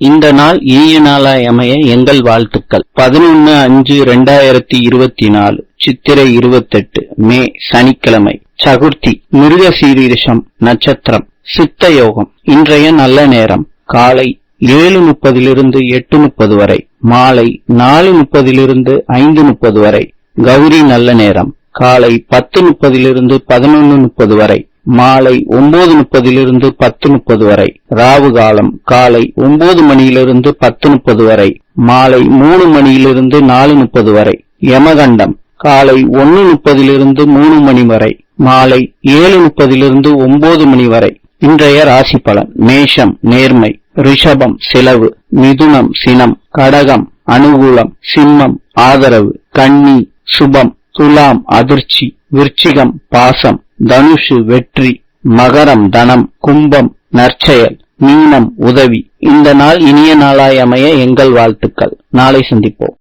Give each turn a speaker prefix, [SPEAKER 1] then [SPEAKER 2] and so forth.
[SPEAKER 1] இந்த நாள் இனிய நாளாய் அமைய எங்கள் வாழ்த்துக்கள். பதினொன்னு அஞ்சு ரெண்டாயிரத்தி இருபத்தி நாலு சித்திரை இருபத்தெட்டு மே சனிக்கிழமை. சகுர்த்தி மிருக சீரீரிஷம் நட்சத்திரம். சித்த யோகம் இன்றைய நல்ல நேரம். காலை ஏழு முப்பதிலிருந்து எட்டு முப்பது வரை. மாலை நாலு முப்பதிலிருந்து ஐந்து முப்பது வரை. கௌரி நல்ல நேரம். காலை பத்து முப்பதிலிருந்து பதினொன்னு முப்பது வரை. மாலை ஒன்பது முப்பதிலிருந்து பத்து முப்பது வரை ராவு காலம் காலை ஒன்பது மணியிலிருந்து பத்து முப்பது வரை மாலை மூணு மணியிலிருந்து நாலு முப்பது வரை யமகண்டம் காலை ஒன்னு முப்பதிலிருந்து மூணு மணி வரை மாலை ஏழு முப்பதிலிருந்து ஒன்பது மணி வரை இன்றைய ராசி பலன் மேஷம் நேர்மை ரிஷபம் செலவு மிதுனம் சினம் கடகம் அனுகூலம் சிம்மம் ஆதரவு கன்னி சுபம் துலாம் அதிர்ச்சி விருச்சிகம் பாசம் தனுஷு வெற்றி மகரம் தனம் கும்பம் நற்செயல் மீனம் உதவி. இந்த நாள் இனிய நாளாய் அமைய எங்கள் வாழ்த்துக்கள். நாளை சந்திப்போம்.